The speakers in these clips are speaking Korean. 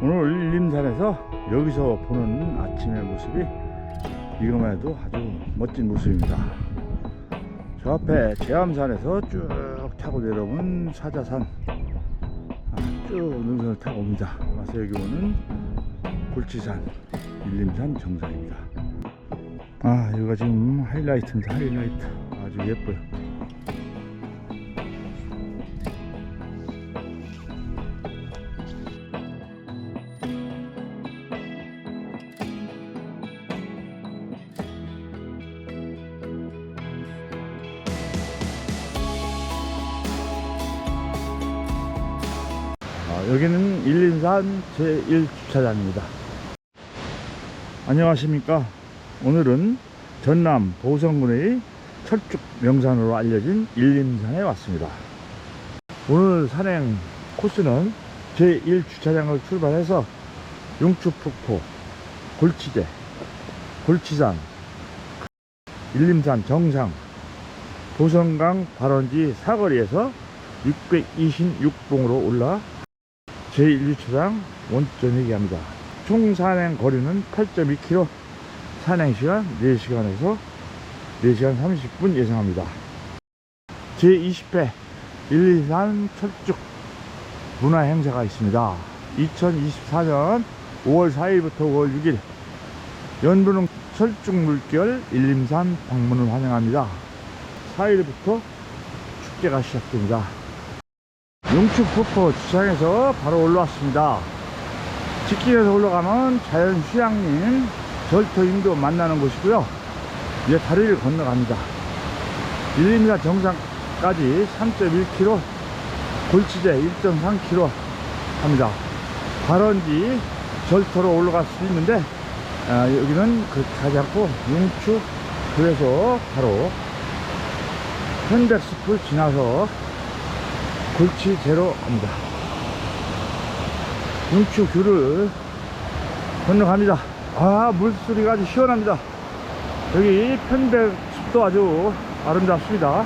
오늘 일림산에서 여기서 보는 아침의 모습이 이것만 해도 아주 멋진 모습입니다. 저 앞에 제암산에서 쭉 타고 내려오는 사자산 아, 쭉 능선을 타고 옵니다. 와서 여기 오는 골치산 일림산 정상입니다. 아 여기가 지금 하이라이트입니다. 하이라이트 아주 예뻐요. 일림산 제1주차장입니다. 안녕하십니까. 오늘은 전남 보성군의 철쭉 명산으로 알려진 일림산에 왔습니다. 오늘 산행 코스는 제1주차장을 출발해서 용추폭포, 골치제, 골치산, 일림산 정상, 보성강 발원지 사거리에서 626봉으로 올라 제1주차장 원점에 합니다. 총 산행 거리는 8.2km, 산행 시간 4시간에서 4시간 30분 예상합니다. 제20회 1, 2산 철쭉 문화 행사가 있습니다. 2024년 5월 4일부터 5월 6일 연분홍 철쭉 물결 일림산 방문을 환영합니다. 4일부터 축제가 시작됩니다. 용축폭포 주차장에서 바로 올라왔습니다. 직진해서 올라가면 자연 휴양림 절터임도 만나는 곳이고요. 이제 다리를 건너갑니다. 일림산 정상까지 3.1km, 골치제 1.3km 합니다. 발원지 절터로 올라갈 수 있는데 아, 여기는 그렇게 가지 않고 용축 그래서 바로 현백숲을 지나서 골치 제로 갑니다. 용추 귤을 건너갑니다. 아, 물소리가 아주 시원합니다. 여기 편백숲도 아주 아름답습니다.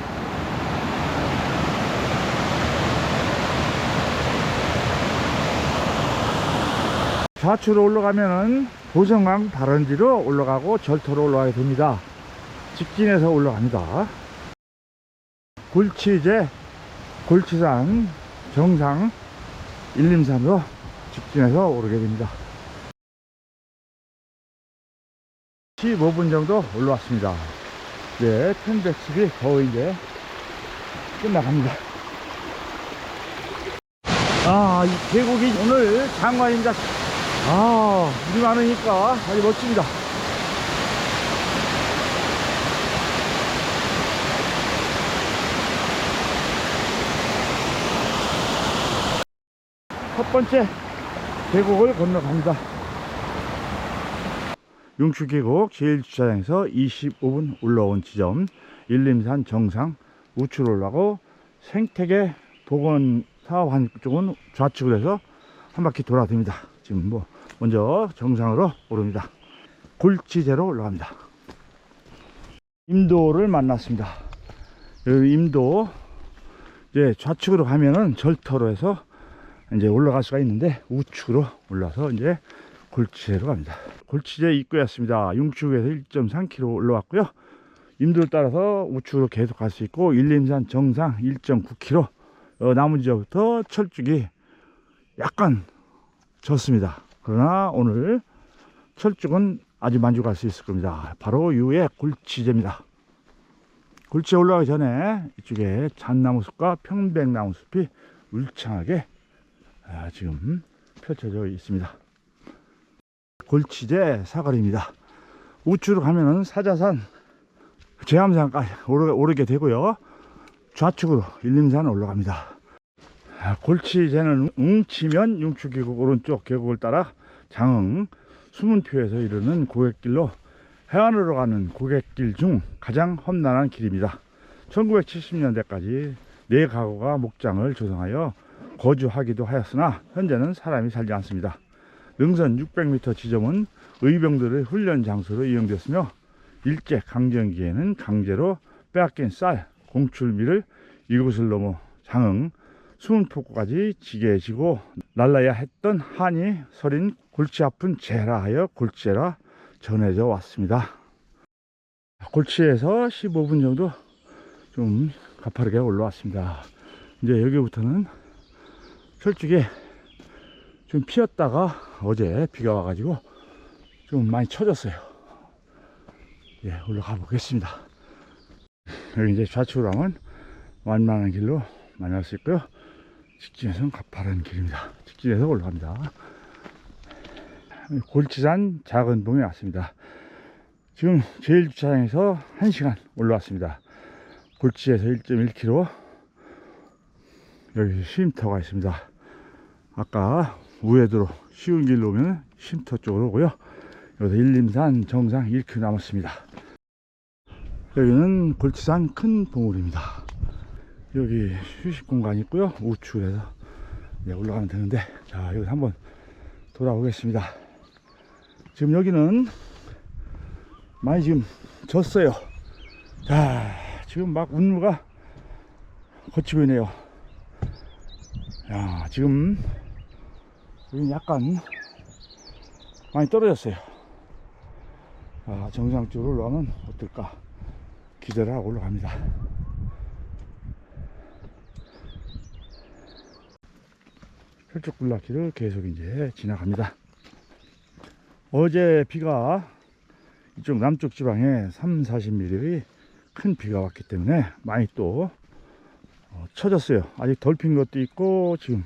좌측으로 올라가면은 보성강 발원지로 올라가고 절터로 올라가게 됩니다. 직진해서 올라갑니다. 골치제 골치산 정상 일림산으로 직진해서 오르게 됩니다. 15분 정도 올라왔습니다. 네, 편백숲이 거의 이제 끝나갑니다. 아, 이 계곡이 오늘 장관입니다. 아, 물이 많으니까 아주 멋집니다. 첫 번째 계곡을 건너갑니다. 용추계곡 제1주차장에서 25분 올라온 지점 일림산 정상 우측으로 올라가고 생태계 복원 사업 한 쪽은 좌측으로 해서 한 바퀴 돌아듭니다. 지금 뭐 먼저 정상으로 오릅니다. 골치제로 올라갑니다. 임도를 만났습니다. 여기 임도 이제 좌측으로 가면은 절터로 해서 이제 올라갈 수가 있는데 우측으로 올라서 이제 골치제로 갑니다. 골치제 입구였습니다. 용축에서 1.3km 올라왔고요. 임도를 따라서 우측으로 계속 갈 수 있고 일림산 정상 1.9km 어, 나무 지역부터 철쭉이 약간 졌습니다. 그러나 오늘 철쭉은 아주 만족할 수 있을 겁니다. 바로 이후에 골치제입니다. 골치에 올라가기 전에 이쪽에 잣나무 숲과 평백나무 숲이 울창하게 아, 지금 펼쳐져 있습니다. 골치제 사거리입니다. 우측으로 가면은 사자산, 제암산까지 오르, 오르게 되고요. 좌측으로 일림산 올라갑니다. 아, 골치제는 웅치면 융축계곡 오른쪽 계곡을 따라 장흥 수문표에서 이르는 고갯길로 해안으로 가는 고갯길 중 가장 험난한 길입니다. 1970년대까지 네 가구가 목장을 조성하여 거주하기도 하였으나 현재는 사람이 살지 않습니다. 능선 600m 지점은 의병들의 훈련 장소로 이용됐으며 일제 강점기에는 강제로 빼앗긴 쌀, 공출미를 이곳을 넘어 장흥 숨은 폭우까지 지게해지고 날라야 했던 한이 서린 골치 아픈 재라 하여 골치재라 전해져 왔습니다. 골치에서 15분 정도 좀 가파르게 올라왔습니다. 이제 여기부터는 철쭉에 좀 피었다가 어제 비가 와가지고 좀 많이 처졌어요. 예, 올라가 보겠습니다. 여기 이제 좌측으로 가면 완만한 길로 만날 수 있고요. 직진에서는 가파른 길입니다. 직진에서 올라갑니다. 골치산 작은 봉에 왔습니다. 지금 제일 주차장에서 1시간 올라왔습니다. 골치에서 1.1km 여기 쉼터가 있습니다. 아까 우회도로 쉬운 길로 오면 쉼터 쪽으로 오고요. 여기서 일림산 정상 1km 남았습니다. 여기는 골치산 큰 봉우리입니다. 여기 휴식 공간이 있고요. 우측에서 올라가면 되는데 자 여기 한번 돌아보겠습니다. 지금 여기는 많이 지금 졌어요. 자 지금 막 운무가 거치고 있네요. 야 지금 여기 약간 많이 떨어졌어요. 아, 정상 쪽으로 올라가면 어떨까 기대를 하고 올라갑니다. 혈족 굴락길을 계속 이제 지나갑니다. 어제 비가 이쪽 남쪽 지방에 3, 40mm의 큰 비가 왔기 때문에 많이 또 어, 쳐졌어요. 아직 덜 핀 것도 있고 지금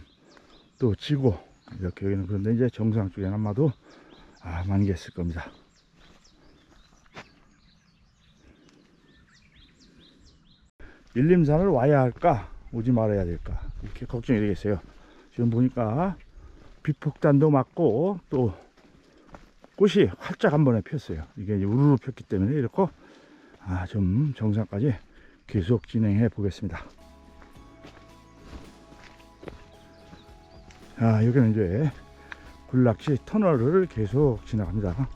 또 지고 이렇게 여기는 그런데 이제 정상 쪽에는 아마도 아, 많이 겠을 겁니다. 일림산을 와야 할까 오지 말아야 될까 이렇게 걱정이 되겠어요. 지금 보니까 비폭탄도 맞고 또 꽃이 활짝 한 번에 폈어요. 이게 우르르 폈기 때문에 이렇게 아, 좀 정상까지 계속 진행해 보겠습니다. 아, 여기는 이제 군락시 터널을 계속 지나갑니다.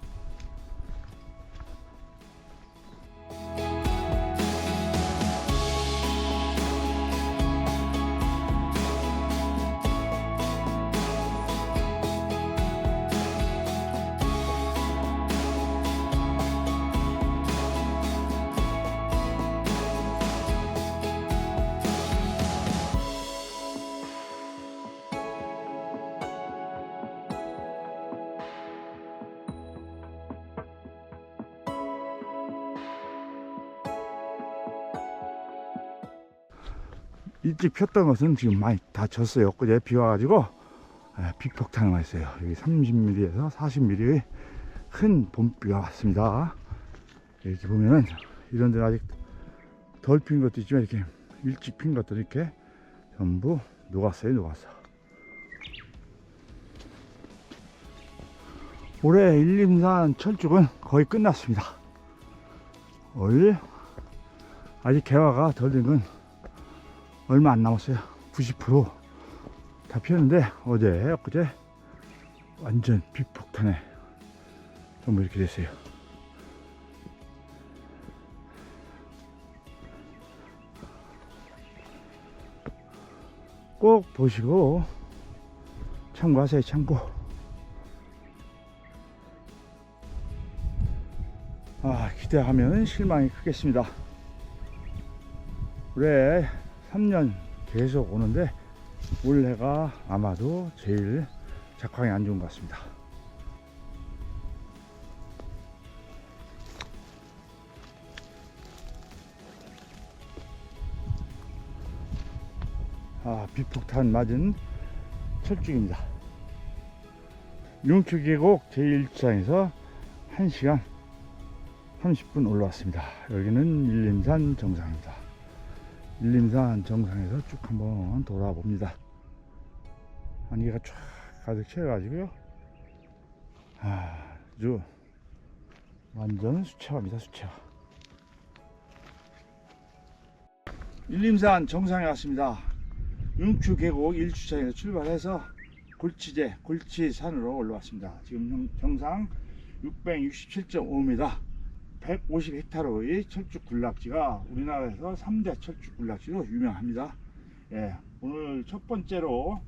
일찍 폈던 것은 지금 많이 다 졌어요. 그제 비 와가지고 예, 비폭탄을 했어요. 여기 30mm에서 40mm의 큰 봄비가 왔습니다. 이렇게 보면은 이런 데는 아직 덜 핀 것도 있지만 이렇게 일찍 핀 것들 이렇게 전부 녹았어요. 녹았어. 올해 일림산 철쭉은 거의 끝났습니다. 올 아직 개화가 덜 된 건 얼마 안 남았어요. 90%다 피었는데 어제 엊그제 완전 비폭탄에 전부 이렇게 됐어요. 꼭 보시고 참고하세요. 참고. 아 기대하면 실망이 크겠습니다. 올해 3년 계속 오는데 올해가 아마도 제일 작황이 안 좋은 것 같습니다. 아, 비폭탄 맞은 철쭉입니다. 용큐 계곡 제1장에서 1시간 30분 올라왔습니다. 여기는 일림산 정상입니다. 일림산 정상에서 쭉 한번 돌아봅니다. 안개가 쫙 가득 채워가지고요. 아주 완전 수채화입니다. 수채화. 일림산 정상에 왔습니다. 융추 계곡 1주차에서 출발해서 골치제, 골치산으로 올라왔습니다. 지금 정상 667.5m 150헥타르의 철쭉 군락지가 우리나라에서 3대 철쭉 군락지로 유명합니다. 예, 오늘 첫 번째로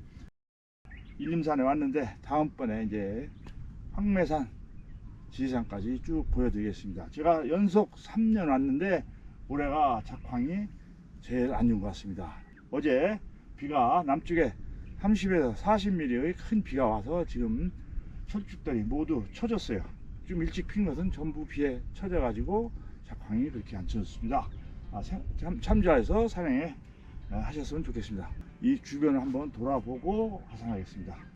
일림산에 왔는데 다음번에 이제 황매산 지리산까지 쭉 보여드리겠습니다. 제가 연속 3년 왔는데 올해가 작황이 제일 안 좋은 것 같습니다. 어제 비가 남쪽에 30에서 40mm의 큰 비가 와서 지금 철쭉들이 모두 처졌어요. 좀 일찍 핀 것은 전부 비에 처져가지고 작황이 그렇게 안 좋습니다. 아, 참, 참- 참조해서 산행에 아, 하셨으면 좋겠습니다. 이 주변을 한번 돌아보고 하산하겠습니다.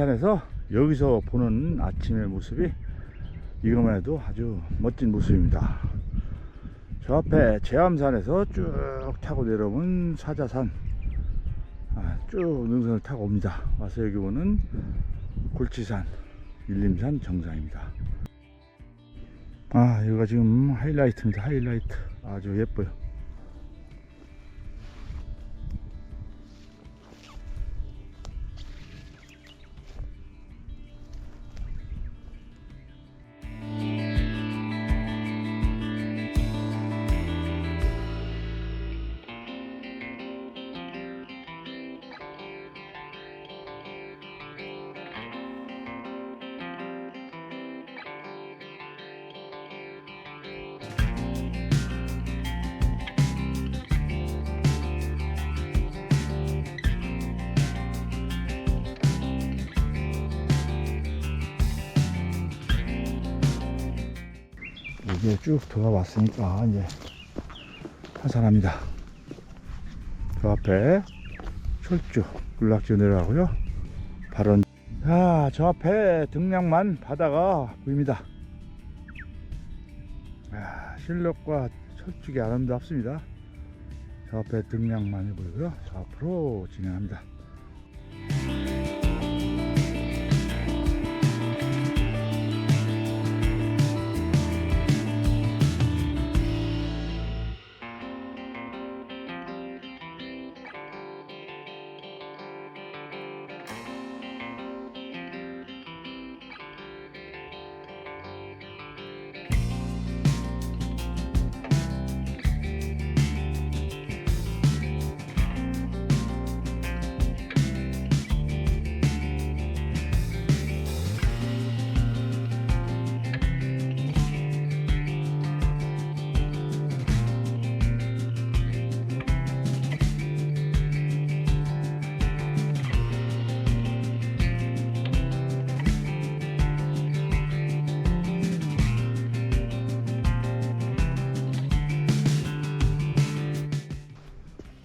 일림산에서 여기서 보는 아침의 모습이 이것만 해도 아주 멋진 모습입니다. 저 앞에 제암산에서 쭉 타고 내려오면 사자산 아, 쭉 능선을 타고 옵니다. 와서 여기 보는 골치산 일림산 정상입니다. 아 여기가 지금 하이라이트입니다. 하이라이트 아주 예뻐요. 이게 쭉 돌아왔으니까 이제 하산합니다. 저 앞에 철쭉 군락지로 내려가고요. 발원. 자, 저 앞에 등량만 바다가 보입니다. 아, 실록과 철쭉이 아름답습니다. 저 앞에 등량만이 보이고요. 저 앞으로 진행합니다.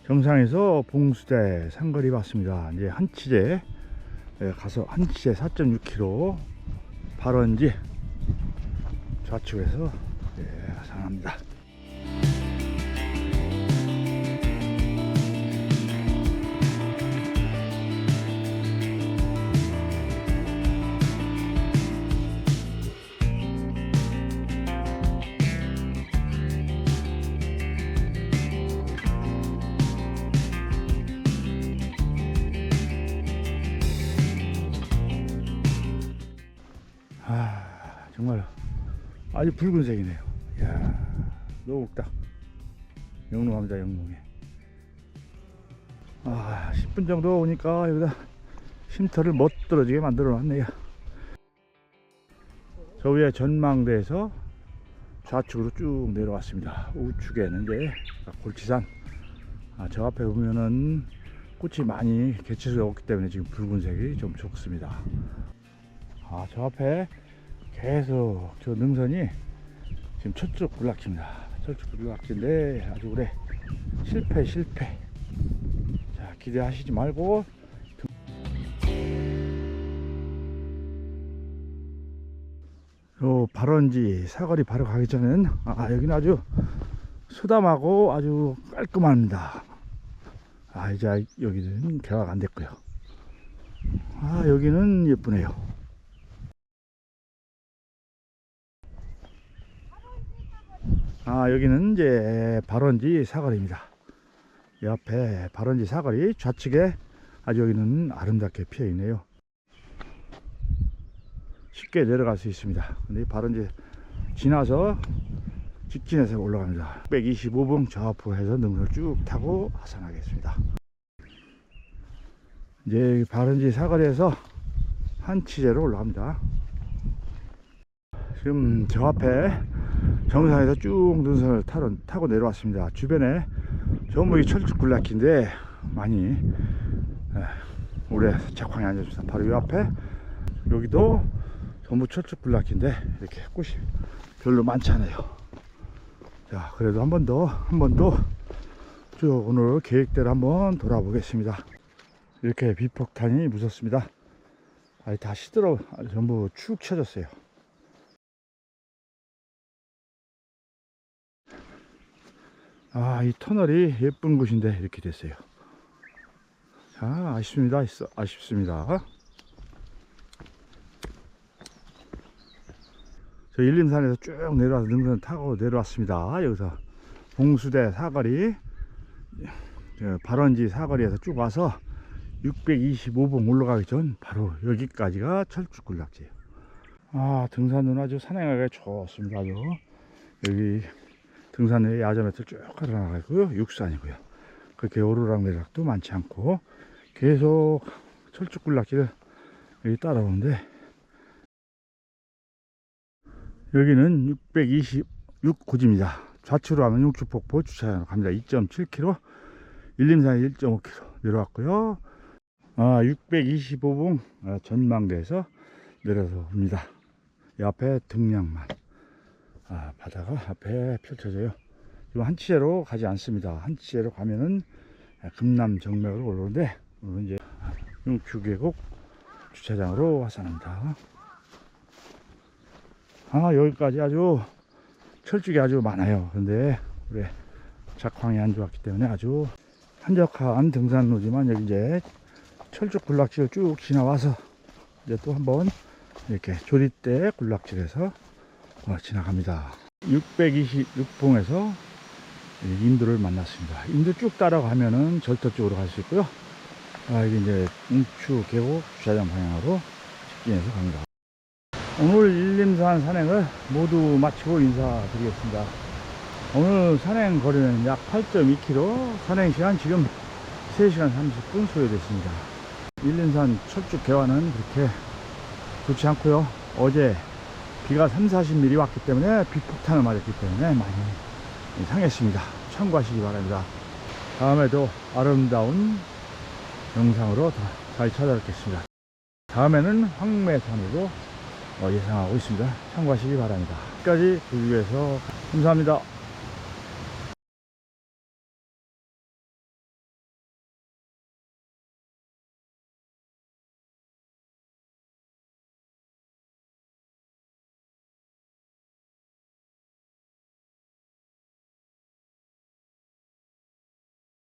정상에서 봉수대 상거리 봤습니다. 이제 한치제 예, 가서 한치제 4.6km 발원지 좌측에서 예, 상합니다. 정말 아주 붉은색이네요. 이야 노옥다 영롱합니다 영롱해. 아 10분 정도 오니까 여기다 쉼터를 못 떨어지게 만들어 놨네요. 저 위에 전망대에서 좌측으로 쭉 내려왔습니다. 우측에는 이제 골치산. 아, 저 앞에 보면은 꽃이 많이 개체수가 없기 때문에 지금 붉은색이 좀 좋습니다. 아, 저 앞에 계속 저 능선이 지금 철쭉 군락지입니다. 철쭉 군락지인데 아주 오래 실패, 실패. 자, 기대하시지 말고. 요 발원지 사거리 바로 가기 전에는 아, 여기는 아주 수담하고 아주 깔끔합니다. 아, 이제 여기는 개화가 안 됐고요. 아, 여기는 예쁘네요. 아 여기는 이제 발원지 사거리입니다. 옆에 발원지 사거리 좌측에 아주 여기는 아름답게 피어 있네요. 쉽게 내려갈 수 있습니다. 근데 이 발원지 지나서 직진해서 올라갑니다. 125분 저 앞으로 해서 능선을 쭉 타고 하산하겠습니다. 이제 이 발원지 사거리에서 한치제로 올라갑니다. 지금 저 앞에 정상에서 쭉 능선을 타러, 타고 내려왔습니다. 주변에 전부 이 철쭉 굴락인데 많이 에, 오래 작황이 앉았습니다. 바로 이 앞에 여기도 전부 철쭉 굴락인데 이렇게 꽃이 별로 많지 않아요. 자, 그래도 한 번 더, 한 번 더 쭉 오늘 계획대로 한번 돌아보겠습니다. 이렇게 비폭탄이 무섭습니다. 아니, 다 시들어, 전부 축 쳐졌어요. 아, 이 터널이 예쁜 곳인데 이렇게 됐어요. 자, 아쉽습니다. 아쉽습니다. 저 일림산에서 쭉 내려와서 능선 타고 내려왔습니다. 여기서 봉수대 사거리, 저 발원지 사거리에서 쭉 와서 625봉 올라가기 전 바로 여기까지가 철쭉군락지예요. 아, 등산은 아주 산행하기 좋습니다. 아주 여기 등산에 야전에서 쭉 걸어나가고요. 육산이고요. 그렇게 오르락내리락도 많지 않고 계속 철쭉군락지를 여기 따라오는데 여기는 626고지입니다. 좌측으로 가면 육축폭포 주차장으로 갑니다. 2.7km, 일림산 1.5km 내려왔고요. 아, 625봉 아, 전망대에서 내려서 옵니다. 이 앞에 등량만. 아, 바다가 앞에 펼쳐져요. 지금 한치제로 가지 않습니다. 한치제로 가면은 금남 정맥으로 올라오는데 오늘 이제 용추계곡 주차장으로 하산합니다. 아 여기까지 아주 철쭉이 아주 많아요. 근데 우리 작황이 안 좋았기 때문에 아주 한적한 등산로지만 여기 이제 철쭉 군락지를 쭉 지나와서 이제 또 한번 이렇게 조리대 군락지에서 어, 지나갑니다. 626봉에서 인도를 만났습니다. 인도 쭉 따라가면은 절터 쪽으로 갈 수 있고요. 아, 이게 이제 웅추 계곡 주차장 방향으로 직진해서 갑니다. 오늘 일림산 산행을 모두 마치고 인사드리겠습니다. 오늘 산행 거리는 약 8.2km, 산행 시간 지금 3시간 30분 소요됐습니다. 일림산 철쭉 개화는 그렇게 좋지 않고요. 어제 비가 3, 40mm 왔기 때문에 비폭탄을 맞았기 때문에 많이 상했습니다. 참고하시기 바랍니다. 다음에도 아름다운 영상으로 더잘 찾아뵙겠습니다. 다음에는 황매산으로 어, 예상하고 있습니다. 참고하시기 바랍니다. 끝까지 보기 위해서 감사합니다.